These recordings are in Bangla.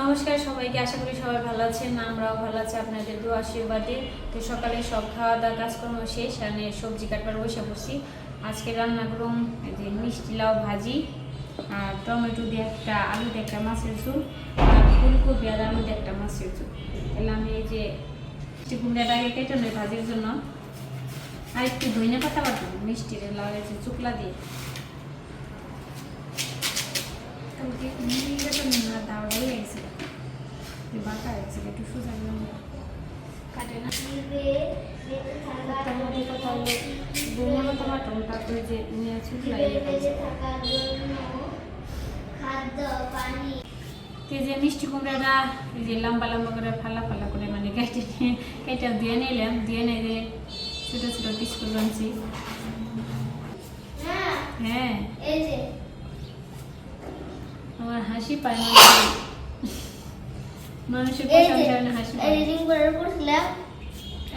নমস্কার সবাইকে, আশা করি সবাই ভালো আছেন, আমরাও ভালো আছি, আপনাদের দু আশীর্বাদে। তো সকালে সব খাওয়া দাওয়া কাজকর্ম শেষ, আর সবজি কাটবার বসে পড়ছি। আজকে রান্না করুন যে মিষ্টি লাউ ভাজি, আর টমেটো দিয়ে একটা আলু দিয়ে একটা মাছের ঝোল, আর ফুলকপি আর আলু দিয়ে একটা মাছের ঝোল। তাহলে আমি এই যে মিষ্টি কুমড়াটাকে কেটে নেই ভাজির জন্য। আর একটু ধনে পাতা বাটুন মিষ্টির লাউ যে চুকলা দিয়ে। কালকে নিয়ে না দাওয়াই গেছে বাঁকা গেছে একটু সোজা কাটে না। কথা হলো বোমানো টমাটো তারপরে যে নিয়ে চুকলা তে যে মিষ্টি কুমড়াটা এই যে লম্বা লম্বা করে ফালা ফালা করে মানে কেটে নিয়ে কেটে দিয়ে নিলাম দিয়ে নিয়ে যে ছোটো ছোটো পিস করে আনছি। হ্যাঁ। আমার হাসি পায় না মানুষের প্রশংসা না হাসি পায় এডিটিং করার পর ছিলাম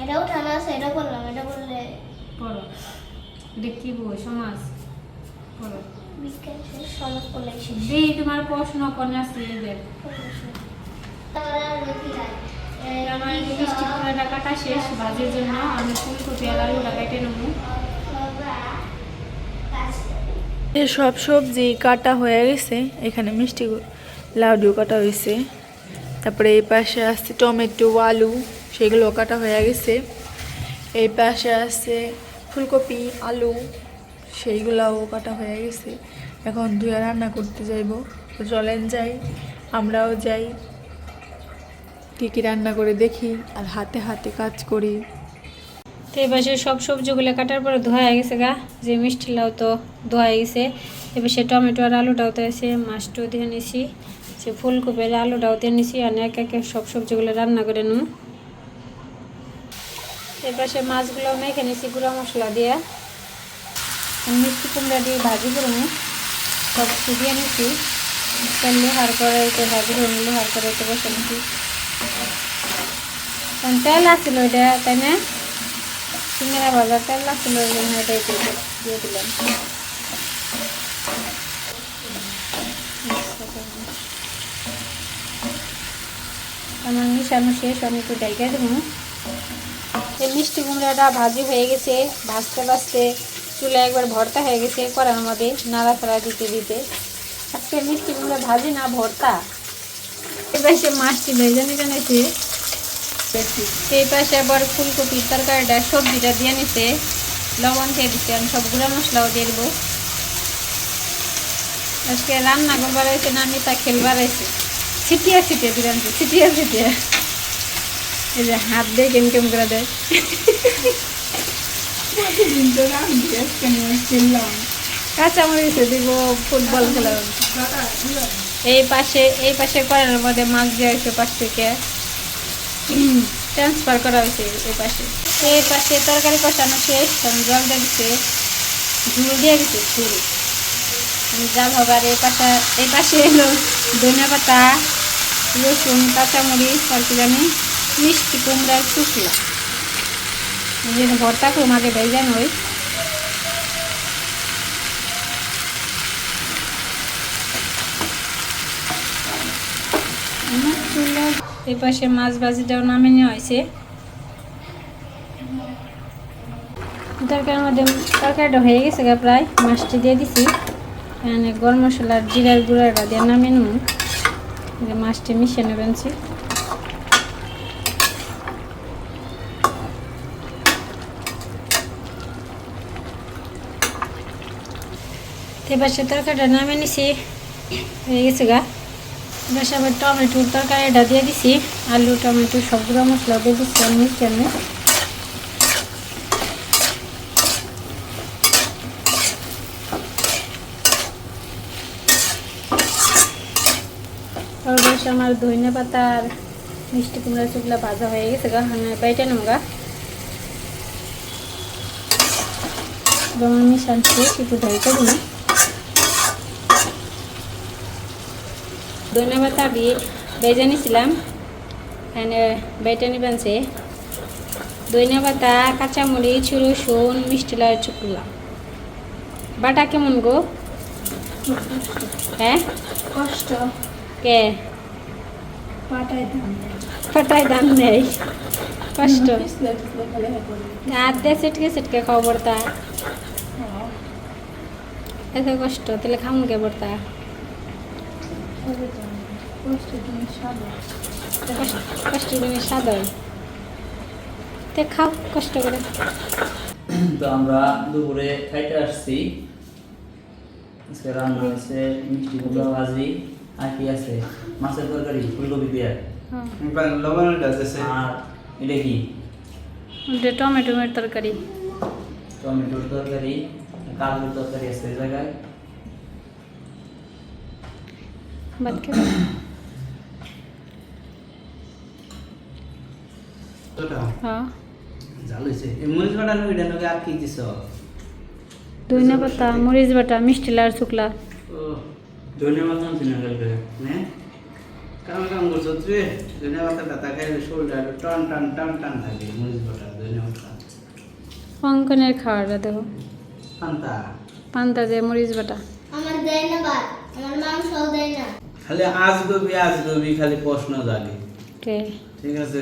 এটা উঠানো আছে এটা করলাম এটা করলে পড়ো। এটা কি বই? সমাজ। পড়ো। বিজ্ঞান সমাজ করলে শেষ। তোমার প্রশ্ন কোন আছে এদের। এই আমার মিষ্টি কাটা শেষ ভাজির জন্য আমি ফুলকপি আর আলুটা কেটে নেব। এ সব সবজি কাটা হয়ে গেছে। এখানে মিষ্টি লাড্ডু কাটা হয়েছে। তারপরে এই পাশে আসছে টমেটো, আলু, সেগুলো কাটা হয়ে গেছে। এই পাশে আসছে ফুলকপি, আলু, সেইগুলাও কাটা হয়ে গেছে। এখন ধুয়ে রান্না করতে যাইব। চলেন যাই, আমরাও যাই। কী কী রান্না করে দেখি আর হাতে হাতে কাজ করি। তো এবার সে সব সবজিগুলো কাটার পরে ধোয়া হয়ে গেছে গা, যে মিষ্টি লাউ তো ধোয়া হয়ে গেছে। এবার সে টমেটো আর আলুটাও তো এসে মাছটাও দিয়ে নিছি। সে ফুলকপি আর আলুটাও দিয়ে নিছি আর এক একে সব সবজিগুলো রান্না করে নু এবার সে মাছগুলো মেখে নিছি গুঁড়া মশলা দিয়ে। মিষ্টি কুমড়া দিয়ে ভাজি করে নি সব দিয়ে নিছি। লোহার করে ভাজি করে লোহার করে বসে নিছি। তেল আছিল এটা তাই না? সিঙ্গারা ওই জন্য এটাই দিয়ে দিলাম। আমার মিশানো শেষ, আমি একটু ডাইকা দেবো। এই মিষ্টি কুমড়াটা ভাজি হয়ে গেছে, ভাজতে ভাজতে চুলে একবার ভর্তা হয়ে গেছে করার মধ্যে নাড়া নাড়াচাড়া দিতে দিতে। আজকে মিষ্টি কুমড়া ভাজি না, ভর্তা। এবার সে মাছটি ভেজে নিতে নিয়েছে এই পাশে আবার ফুলকপির তরকারিটা সবজিটা দিয়ে নিছে। লবণ দিয়ে দিচ্ছে আমি সব গুঁড়া মশলাও দিয়ে দেবো। আজকে রান্না করবার হয়েছে না আমি তা খেলবার হয়েছে। ছিটিয়া ছিটিয়ে দিলাম ছিটিয়া ছিটিয়া। এই যে হাত দিয়ে কেম কেম করে দেয়। কাঁচামরিচ দিব ফুটবল খেলার। এই পাশে এই পাশে করার মধ্যে মাছ দেওয়া হয়েছে পাশ থেকে। ট্রান্সফার করা হয়েছে এই পাশে। এই পাশে তরকারি কষানো শেষ কারণ জল দিয়ে দিচ্ছে, ঝুল দিয়ে দিচ্ছে, ঝুল। জাল হবে আর এই পাশে এই পাশে এলো ধনিয়া পাতা, রসুন, কাঁচামরিচ কি জানি, মিষ্টি কুমড়ার শুকলা জন্য ভর্তা করুম, আগে ভেজান ওই চুলা এই পাশে মাছ ভাজিটাও নামে নেওয়া হয়েছে। তরকারির মধ্যে তরকারিটা হয়ে গেছে গা প্রায়, মাছটি দিয়ে দিছি। এখানে গরম মশলার জিরার গুঁড়াটা দিয়ে নামিয়ে নেব। মাছটি মিশিয়ে নেবেনছি এবার সে তরকারিটা নামিয়ে নিছি। হয়ে গেছে গা। এবার আবার টমেটোর তরকারিটা দিয়ে দিছি। আলু, টমেটো সবগুলো মশলা দিয়ে দিচ্ছি আমি আমি আমার ধনে পাতা আর মিষ্টি কুমড়া চুগলা ভাজা হয়ে গেছে গা। আমি বাইটে নেব গা। এবং আমি শান্তি একটু ঢাইতে দিই ধনে পাতা দিয়ে বেজে নিছিলাম এখানে বেটে নিবেনছে ধনে পাতা কাঁচামরিচ রসুন মিষ্টি লাউ চুকুলা। বাটা কেমন গো? হ্যাঁ? কষ্ট। কে? পাটায় দাম নেই। কষ্ট। হ্যাঁ আধে সিটকে সিটকে খাওয়া পড়তা এত কষ্ট তাহলে খামু কে পড়তা কষ্ট তুমি সাদা। কষ্ট তুমি সাদয় তে খাও কষ্ট করে তো আমরা দুপুরে খাইতে আসছি আজকে রান্না হয়েছে মিষ্টি কুমড়া ভাজি আর কি আছে? মাছের তরকারি ফুলকপি দিয়ে। লবণটা দিয়েছে আর এটা কি? ওটা টমেটোমের তরকারি। টমেটোর তরকারি কালুর তরকারি আছে জায়গায়। হ্যাঁ। জাল হয়েছে এই মরিচ বাটানো এটা নাকি আর কি দিছ? ধনিয়া পাতা মরিচ বাটা মিষ্টি লার শুকলা। ও ধন্যবাদ জানছি না কালকে হ্যাঁ কাম কাম করছ তুই? ধনিয়া পাতা টাতা খাইলে শরীরটা টান টান টান টান থাকে মরিচ বাটা ধনিয়া পাতা। অঙ্কনের খাওয়াটা দেখো। পান্তা? পান্তা দিয়ে মরিচ বাটা। আমার দেয় না ভাত আমার মাংস দেয় না। খালি আজ গবি আজ গবি খালি প্রশ্ন জাগে। ঠিক আছে?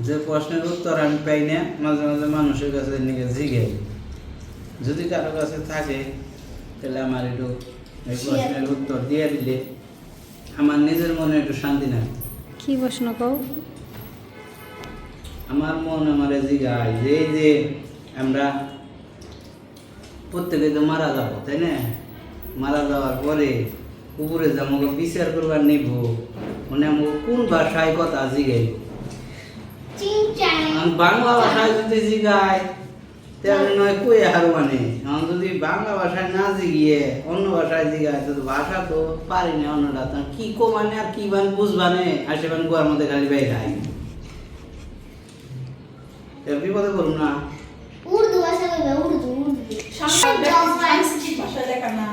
যে প্রশ্নের উত্তর আমি পাই না মাঝে মাঝে মানুষের কাছে নিয়ে জিগে। যদি কারও কাছে থাকে তাহলে আমার একটু এই প্রশ্নের উত্তর দিয়ে দিলে আমার নিজের মনে একটু শান্তি না কি প্রশ্ন কও? আমার মন আমার জিগায় যে এই যে আমরা প্রত্যেকে তো মারা যাব তাই না? মারা যাওয়ার পরে উপরে যে আমাকে বিচার করবার নিব মানে আমাকে কোন ভাষায় কথা জিগাইব? আমি বাংলা ভাষায় যদি জিগাই তাহলে নয় কই হার মানে? এখন যদি বাংলা ভাষায় না জিগিয়ে অন্য ভাষায় জিগায় তো ভাষা তো পারি না অন্যটা। তো কি কো মানে আর কি মানে বুঝবানে আসে মানে গোয়ার মধ্যে খালি বের এর বিপদে করুন না। উর্দু ভাষা কইবে উর্দু উর্দু। সাংস্কৃতিক ভাষায় লেখা না।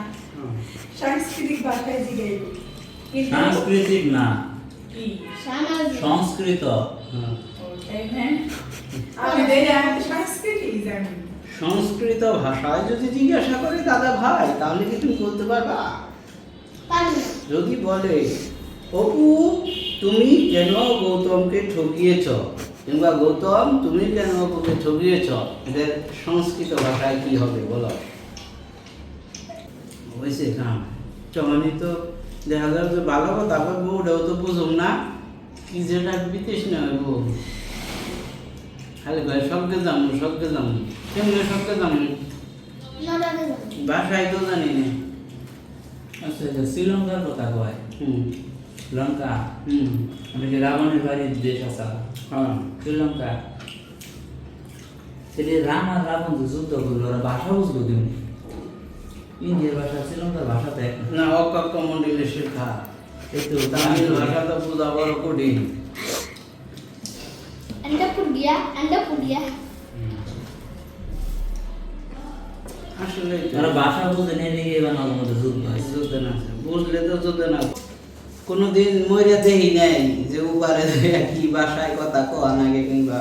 সাংস্কৃতিক ভাষায় কিন্তু সাংস্কৃতিক না। কি? সামাজিক। সংস্কৃত। সংস্কৃতি ভাষায় যদি জিজ্ঞাসা করে দাদা ভাই তাহলে কি তুমি বলতে পারবা? যদি বলে অপু তুমি কেন গৌতমকে ঠকিয়েছ? কিংবা গৌতম তুমি কেন অপুকে ঠকিয়েছ? এদের সংস্কৃত ভাষায় কি হবে বলো? হয়েছে কাম। চমানি তো দেখা যায় যে ভালো কথা বলব ওটাও তো বুঝুম না। কি যেটা বিতেশ না হইব খালি ভাই সবকে যাব সবকে যাব কেমনে সবকে নটাকে ভাষায় তো জানি না। আচ্ছা আচ্ছা শ্রীলঙ্কার কথা কয়। হুম। লঙ্কা হুম। আমি যে রাবণের বাড়ির দেশ আছে। হ্যাঁ। শ্রীলঙ্কা? সেটি রাম আর রাবণ যে যুদ্ধ করল ওরা ভাষা বুঝলো কেমনি? ইন্ডিয়ার ভাষা শ্রীলঙ্কার ভাষা তো এক না। না অকক্ষ মন্ডলে শেখা এই তো তামিল তামিল ভাষা তো বোঝা বড় কঠিন। আসলে ভাষা বুঝে এবার বুঝলে তো যুদ্ধ না কোনোদিন মরিয়া দেই নাই যে উপারে কি ভাষায় কথা কওয়া নাগে কিংবা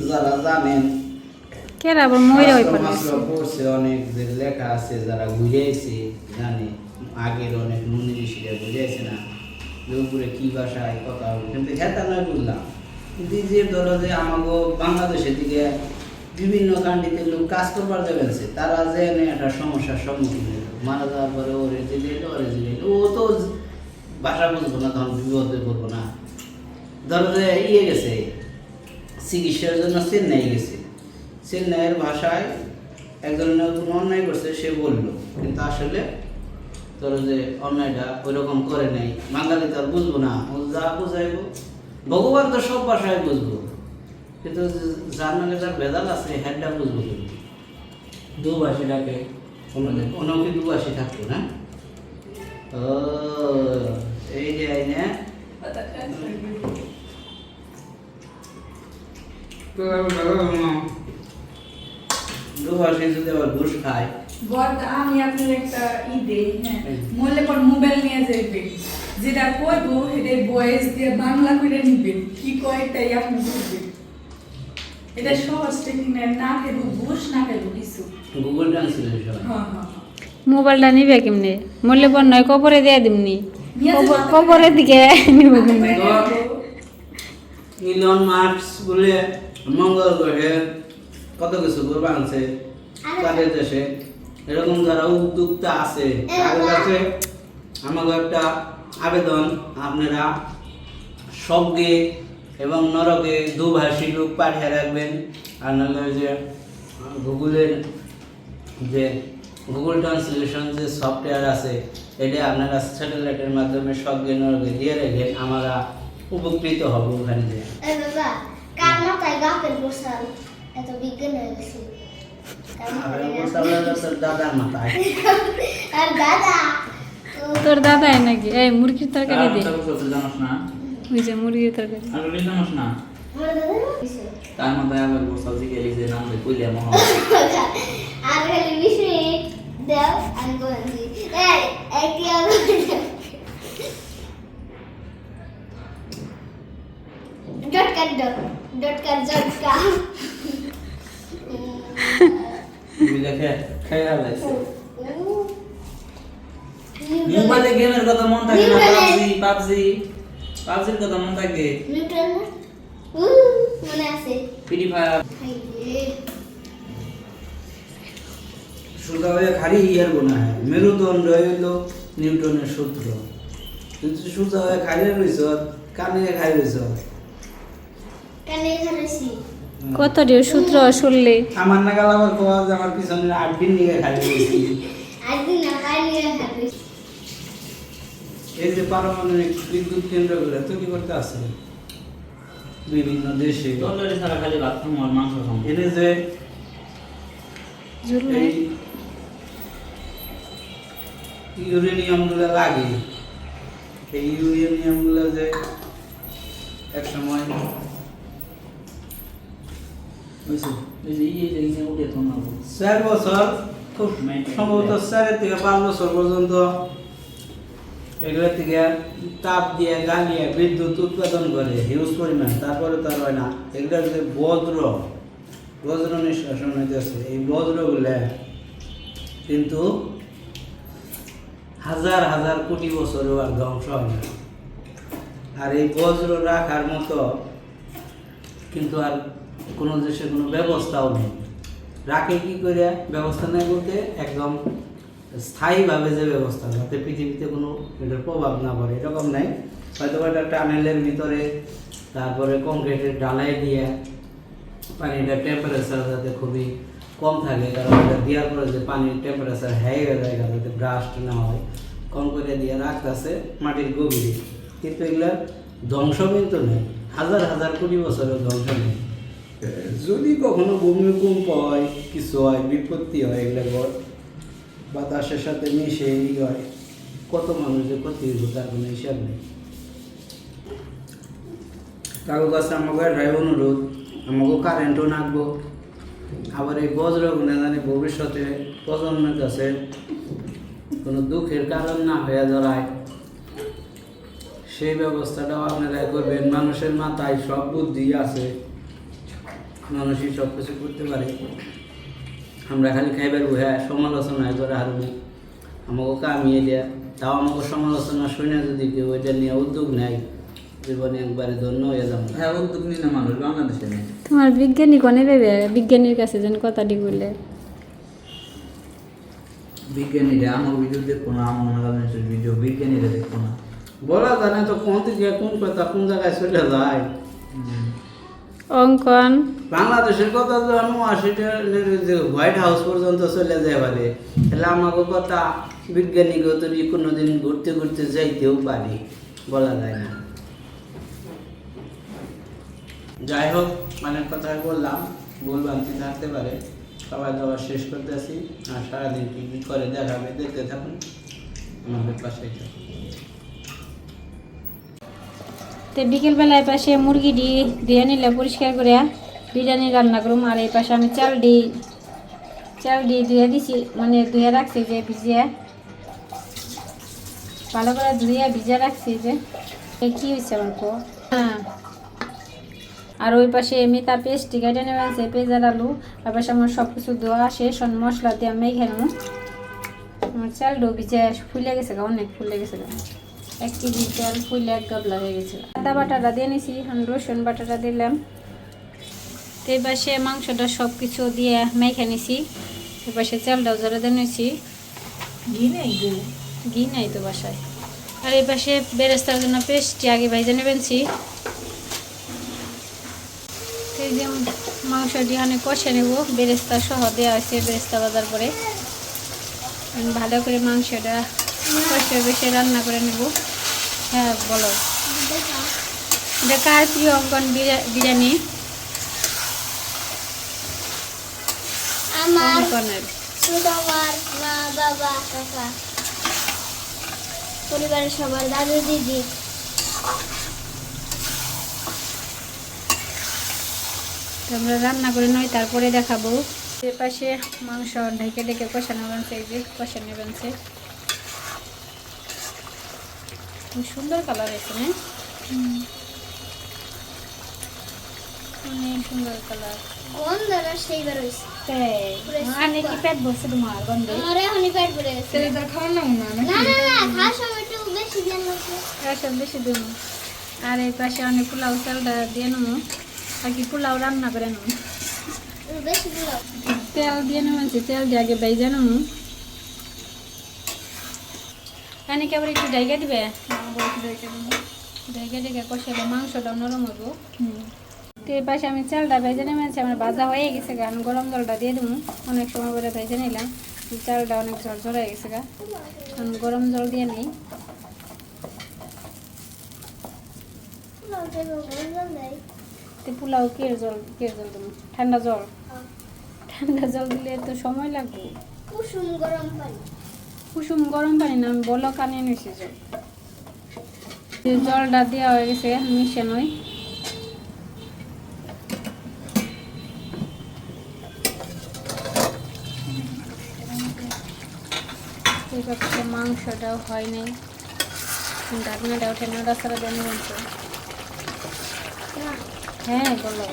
যারা জানেন কেরা আবার ময়রা শাস্ত্র পড়ছে অনেক যে লেখা আছে যারা বুঝাইছে জানে আগের অনেক মুনি ঋষিরা বুঝাইছে না যে উপরে কি ভাষায় কথা কিন্তু হেতা নয় বুঝলাম যে ধরো যে আমাকে বাংলাদেশের দিকে বিভিন্ন কান্ট্রিতে লোক কাজ করবার যাবেনছে তারা যে একটা সমস্যার সম্মুখীন হইল। মারা যাওয়ার পরে ওরে দিলে ওরে দিলে ও তো ভাষা বুঝব না তখন বিপদে পড়ব না। ধরো যে ইয়ে গেছে, চিকিৎসার জন্য চেন্নাই গেছে। চেন্নাইয়ের ভাষায় একজন কোনো অন্যায় করছে, সে বলল, কিন্তু আসলে তোর যে অন্যায়টা ওই রকম করে নাই। বাঙালি তো আর বুঝব না, ও যা বুঝাইবো ভগবান তো সব ভাষায় বুঝব। কিন্তু যার নামে যার ভেদাল আছে হ্যাডটা বুঝব কি দুভাষীটাকে কোনো কি দুবাসী থাকতো না? ও এই যে আইনে দুবাসী যদি আবার ঘুষ খায়? আমি আপনার একটা ই দেই হ্যাঁ। পর মোবাইল নিয়ে যাইবে যেটা কইবো সেটা বয়েস দিয়ে বাংলা করে নিবেন কি কয় তাই আপনি বুঝবেন। এটা সহজ টেকনিক না খেলব বুঝ না খেলব কিছু। গুগল ট্রান্সলেশন হ্যাঁ হ্যাঁ। মোবাইলটা নিবে কেমনে? পর নয় দিয়ে দিমনি কবর- কবরের দিকে নিব কিন্তু। ইলন মার্কস বলে মঙ্গল গ্রহে কত কিছু করে বানছে তাদের দেশে। এরকম যারা উদ্যোক্তা আছে তাদের কাছে আমাকে একটা আবেদন আপনারা স্বর্গে এবং নরকে দুভাষী লোক পাঠিয়ে রাখবেন। আর নাহলে যে গুগলের যে গুগল ট্রান্সলেশন যে সফটওয়্যার আছে এটা আপনারা স্যাটেলাইটের মাধ্যমে স্বর্গে নরকে দিয়ে রেখে আমরা উপকৃত হব ওখানে যে এত বিজ্ঞান হয়ে গেছে। দাদার মাথায়। আর দাদা তোর দাদাই নাকি? এই মুরগির তরকারি দে। ওই যে মুরগির তরকারি। তার মাথায় আবার বসাল দিকে লিখে নাম দিয়ে কইলে মহা। আর খালি মিনিট দাও আমি বলছি এই একটি আবার ডটকার ডট ডটকার জটকা। দেখে খেয়ে হালাইছে মোবাইলে গেমের কথা মন থাকে না পাবজি পাবজি। পাবজির কথা মন থাকে। উ মনে আছে। ফ্রি ফায়ার সুতরাং হয়ে খালি ইয়ার গোনা হয়। মেরুদণ্ড হইল নিউটনের সূত্র। কিন্তু সুতা হয়ে খাইলে রইছ কানে খাই রইছ। কানে কত ডিও সূত্র শুনলে। আমার নাগাল আবার কোয়া আমার পিছনে আট দিন নিয়ে খাই রয়েছি আজকে না নিয়ে এই যে পারমাণবিক বিদ্যুৎ কেন্দ্রগুলো তৈরি করতে আছে? বিভিন্ন দেশে। এনে যে ইউরেনিয়ামগুলো লাগে। এই ইউরেনিয়ামগুলো যে এক সময় বুঝছ? এই যে ইয়ে যে ইয়ে চার বছর খুব সম্ভবত চারের থেকে পাঁচ বছর পর্যন্ত এগুলো থেকে তাপ দিয়ে জ্বালিয়ে বিদ্যুৎ উৎপাদন করে হিউজ পরিমাণ। তারপরে তার হয় না। এগুলোর যে বজ্র। বজ্র নিষ্কাশন হইতেছে। এই বজ্রগুলো কিন্তু হাজার হাজার কোটি বছরেও আর ধ্বংস হয় না। আর এই বজ্র রাখার মতো কিন্তু আর কোনো দেশে কোনো ব্যবস্থাও নেই। রাখে কি করে ব্যবস্থা নেই বলতে একদম স্থায়ীভাবে যে ব্যবস্থা, যাতে পৃথিবীতে কোনো এটার প্রভাব না পড়ে, এরকম নাই। হয়তো বা একটা টানেলের ভিতরে, তারপরে কংক্রিটের ডালাই দিয়ে পানিটার টেম্পারেচার যাতে খুবই কম থাকে, কারণ এটা দেওয়ার পরে যে পানির টেম্পারেচার হাই হয়ে যায় যাতে ব্রাস্ট না হয়, কম করে দিয়ে রাখতেছে মাটির গভীরে। কিন্তু এগুলার ধ্বংস কিন্তু নেই, হাজার হাজার কোটি বছরের ধ্বংস নেই। যদি কখনো ভূমিকম্প হয়, কিছু হয়, বিপত্তি হয়, এগুলো বাতাসের সাথে মিশে ই হয় কত মানুষের ক্ষতি হইব তার কোনো হিসাব নেই। কারও কাছে আমাকে রায় অনুরোধ, আমাকে কারেন্টও নাকবো, আবার এই বজ্রগুলো জানি ভবিষ্যতে প্রজন্মের কাছে কোনো দুঃখের কারণ না হয়ে দাঁড়ায়। সেই ব্যবস্থাটাও আপনারা করবেন, মানুষের মাথায় সব বুদ্ধি আছে, মানুষই সব কিছু করতে পারে। আমরা খালি খাইবার বহে সমালোচনা করে হারবি আমাকে কামিয়ে দেয়া তাও আমাকে সমালোচনা শুনে যদি কেউ এটা নিয়ে উদ্যোগ নেয় জীবনে একবারে ধন্য হয়ে যাব। হ্যাঁ উদ্যোগ নিয়ে মানুষ বাংলাদেশে নেই। তোমার বিজ্ঞানী কোনে দেবে বিজ্ঞানীর কাছে যেন কথাটি বললে বিজ্ঞানীরা আমার ভিডিও দেখব না আমার বাংলাদেশের ভিডিও বিজ্ঞানীরা দেখব না। বলা যায় না তো কোন থেকে কোন কথা কোন জায়গায় চলে যায়। অঙ্কন। বাংলাদেশের কথা যখন যে হোয়াইট হাউস পর্যন্ত চলে যায় পারে তাহলে আমাকে কথা বিজ্ঞানীগত কোনোদিন ঘুরতে ঘুরতে যাইতেও পারি, বলা যায় না। যাই হোক মানে কথা বললাম, ভুল ভ্রান্তি থাকতে পারে খাবার দাবার শেষ করতে আসি আর সারাদিন কি কী করে দেখাবে, দেখতে থাকুন, আমাদের পাশেই থাকুন। তো বিকেলবেলায় পাশে মুরগি ডি দিয়ে নিলে পরিষ্কার করে বিরিয়ানি রান্না করুম। আর এই পাশে আমি চাল ডি চাল ডি ধুয়ে দিছি। মানে ধুয়ে রাখছি যে ভিজিয়ে। ভালো করে ধুয়ে ভিজে রাখছি যে। কি হয়েছে আমার পর হ্যাঁ। আর ওই পাশে আমি তার পেস্টটি কেটে নেবে আছে, পেঁয়াজের আলু। আর পাশে আমার সব কিছু ধোয়া শেষ মশলা দিয়ে আমি খেলাম আমার চাল ডো ভিজে ফুলে গেছে অনেক ফুলে গেছে। এক কেজি তেল ফুলে এক গাবলা হয়ে গেছিল আদা বাটাটা দিয়ে নিছি এখন রসুন বাটাটা দিলাম। তো এই পাশে মাংসটা সব কিছু দিয়ে মেখে নিছি। এ পাশে চালটাও জলে দিয়ে নিছি। ঘি নেই ঘি? নাই তো বাসায়। আর এই পাশে বেরেস্তার জন্য পেস্টটি আগে ভাইজে নেবেনছি এই যে মাংসটি অনেক কষে নেব বেরেস্তা সহ দেওয়া হয়েছে বেরেস্তা বাজার করে ভালো করে মাংসটা কষে বেশি রান্না করে নেব। হ্যাঁ বলো। এটা অঙ্কন বিরিয়ানি। আমার অঙ্কনের। ছোট আমার মা বাবা কাকা। পরিবারের সবার দাদু দিদি। আমরা রান্না করে নই তারপরে দেখাবো। এ পাশে মাংস ঢেকে ঢেকে কষানো বানছে এই যে কষানো বানছে। সুন্দর কালার হয়েছে না অনেক সুন্দর কালার। গন্ধটা সেইবার হয়েছে মানে কি পেট ভরছে তোমার গন্ধে? আমার এখনই পেট ভরে গেছে। ছেলেটা খাওয়ার নাম না না না না খাওয়ার সময় একটু বেশি লাগবে বেশি দিন আর এই পাশে অনেক পোলাও চালটা দিয়ে নেব। আর কি পোলাও রান্না করে নেব। তেল দিয়ে নেবেছি তেল দিয়ে আগে বেজে নেব। এনে আবার একটু ডাইকে দিবে? ডাইকে ডেকে কষালে মাংসটা নরম হব তো এই পাশে আমি চালটা ভেজে নেমেছি আমার ভাজা হয়ে গেছে গা আমি গরম জলটা দিয়ে দেবো। অনেক সময় করে ভেজে নিলাম চালটা অনেক ঝরঝর হয়ে গেছে গা। আমি গরম জল দিয়ে নিই। পোলাও কে জল কে জল দেবো? ঠান্ডা জল। ঠান্ডা জল দিলে তো সময় লাগবে। কুসুম গরম পানি। কুসুম গরম পানি না, আমি বলো কানে নিয়েছি জল। জলটা দেওয়া হয়ে গেছে, মিশে নয়। এইভাবে মাংসটাও হয় নাই। ঢাকনাটা ওঠে না দেন বলছো হ্যাঁ বলো।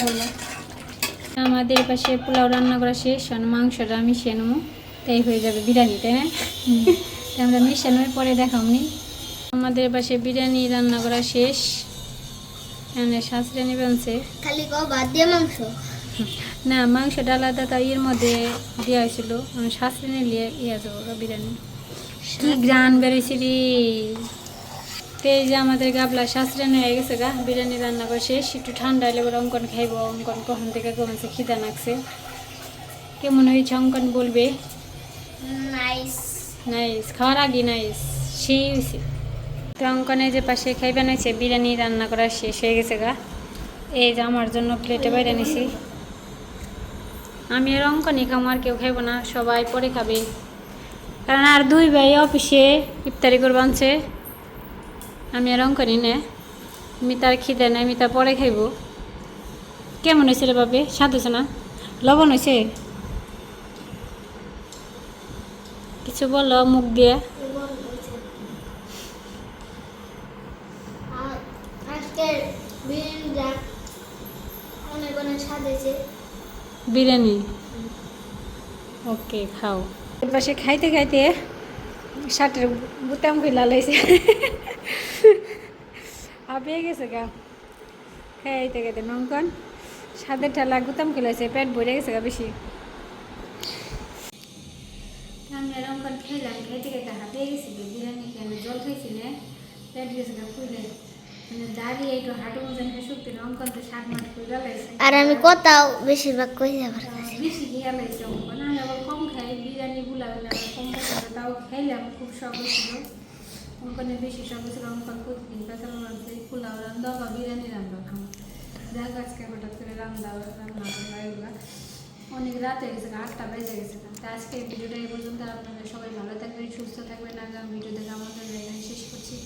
বলো। আমাদের পাশে পোলাও রান্না করা শেষ মাংসটা মিশিয়ে নেব। তাই হয়ে যাবে বিরিয়ানি তাই না? আমরা মিশানোর পরে দেখামনি। আমাদের পাশে বিরিয়ানি রান্না করা শেষ। এখানে শাশুড়ি বানছে খালি কো ভাত দিয়ে মাংস। না মাংসটা আলাদা তাই এর মধ্যে দেওয়া হয়েছিল। আমি শাশুড়ি নিয়ে ইয়ে যাব বিরিয়ানি। কি গ্রান বেরিয়েছি রে তো এই যে আমাদের গাবলা শাশুড়ি হয়ে গেছে গা বিরিয়ানি রান্না করে শেষ। একটু ঠান্ডা হলে এবার অঙ্কন খাইব অঙ্কন কখন থেকে কমেছে খিদা লাগছে। কেমন হয়েছে অঙ্কন বলবে? নাইস নাইস খাওয়ার আগে নাইস সেই হয়েছে অঙ্কনে যে পাশে খাইবেন হয়েছে বিরিয়ানি রান্না করা শেষ হয়ে গেছে গা। এই যে আমার জন্য প্লেটে বাইরে নিছি। আমি আর অঙ্কনই খাব আর কেউ খাইব না, সবাই পরে খাবে। কারণ আর দুই ভাই অফিসে ইফতারি করে বানছে আমি আর অঙ্কনই নে আমি তার খিদে নাই আমি তার পরে খাইব। কেমন হয়েছে রে বাবে স্বাদ না? লবণ হয়েছে কিছু বলো মুখ দিয়ে। হয়েছে বিরিয়ানি? ওকে খাও। এর পাশে খাইতে খাইতে শার্টের বুতাম খুলে লাইছে। হাঁপিয়ে গেছে গা। খাইতে খাইতে নঙ্কন সাদের ঠেলা গুতাম খুলেছে পেট ভরে গেছে গা বেশি আমি আর অঙ্কন খেলাম খাইতে খাইতে হাঁপিয়ে গেছি বিরিয়ানি খেয়ে আমি জল খাইছি না পেট গেছে গা ফুলে মানে দাঁড়িয়ে একটু হাঁটু মজা শুক্তি না অঙ্কন তো শাক মাছ খুলে লাইছে আর আমি কোথাও বেশিরভাগ কই যাবার বেশি খেয়ে লাইছে আমি আবার কম খাই বিরিয়ানি গুলা আবার কম খাই তাও খাইলাম খুব শখ ছিল অঙ্কনের বেশি শখ ছিল অঙ্কন প্রতিদিন পেছানো রাখছে পোলাও রান্ধা বা বিরিয়ানি রান্ধা খাও যাক আজকে হঠাৎ করে রান্না রান্না করা এগুলা অনেক রাত হয়ে গেছে আটটা বেজে গেছে আজকে ভিডিওটা এই পর্যন্ত। আপনারা সবাই ভালো থাকবেন, সুস্থ থাকবেন। আগামী ভিডিও দেখে আমাদের শেষ করছি।